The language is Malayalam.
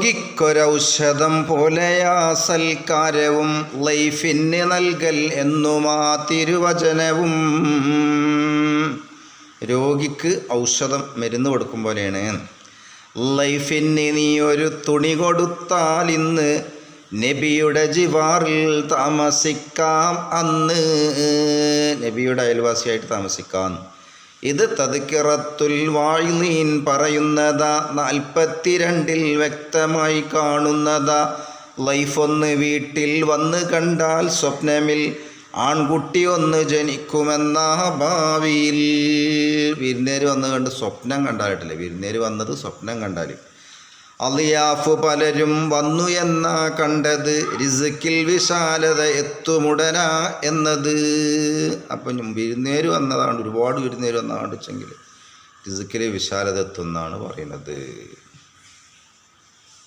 രോഗിക്കൊരൗഷധം പോലെയാ സൽക്കാരവും ലൈഫിന് നൽകൽ എന്നുമാ തിരുവചനവും. രോഗിക്ക് ഔഷധം മരുന്ന് കൊടുക്കും പോലെയാണ്. ലൈഫിന് നീ ഒരു തുണി കൊടുത്താൽ ഇന്ന് നബിയുടെ ജിവാറിൽ താമസിക്കാം അന്ന്. നബിയുടെ അയൽവാസിയായിട്ട് താമസിക്കാം. ഇത് തദ്ക്കിറത്തുൽ വാഴ്ലീൻ പറയുന്നതാ നാൽപ്പത്തിരണ്ടിൽ വ്യക്തമായി കാണുന്നതാ. ലൈഫ് ഒന്ന് വീട്ടിൽ വന്ന് കണ്ടാൽ സ്വപ്നമിൽ ആൺകുട്ടി ഒന്ന് ജനിക്കുമെന്നാ ഭാവിയിൽ. വിരുന്നേര് വന്ന് കണ്ട് സ്വപ്നം കണ്ടാലിട്ടില്ല? വിരുന്നേര് വന്നത് സ്വപ്നം കണ്ടാൽ അലിയാഫ് പലരും വന്നു എന്നാ കണ്ടത്. റിസുക്കിൽ വിശാലത എത്തുമുടന എന്നത്. അപ്പം വിരുന്നേര് വന്നതാണ്. ഒരുപാട് വിരുന്നേര് വന്നതാണ് വെച്ചെങ്കിൽ റിസുക്കിലെ വിശാലത എത്തുന്നാണ് പറയുന്നത്.